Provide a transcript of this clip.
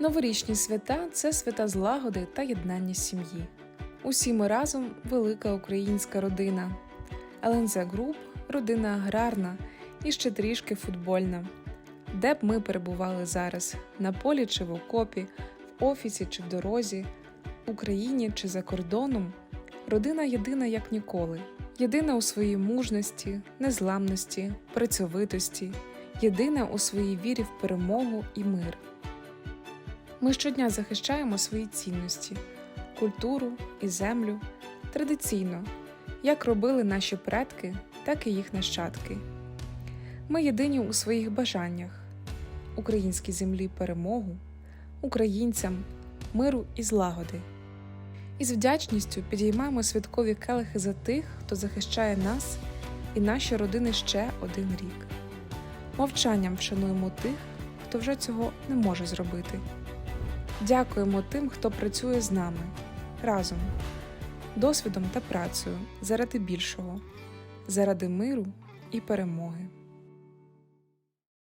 Новорічні свята це свята злагоди та єднання сім'ї. Усі ми разом велика українська родина. ЛНЗ Груп родина аграрна і ще трішки футбольна. Де б ми перебували зараз на полі чи в окопі, в офісі чи в дорозі, в Україні чи за кордоном, родина єдина як ніколи. Єдина у своїй мужності, незламності, працьовитості, єдина у своїй вірі в перемогу і мир. Ми щодня захищаємо свої цінності, культуру і землю традиційно, як робили наші предки, так і їх нащадки. Ми єдині у своїх бажаннях українській землі перемогу, українцям миру і злагоди. І з вдячністю підіймаємо святкові келихи за тих, хто захищає нас і наші родини ще один рік. Мовчанням вшануємо тих, хто вже цього не може зробити. Дякуємо тим, хто працює з нами разом, досвідом та працею заради більшого, заради миру і перемоги.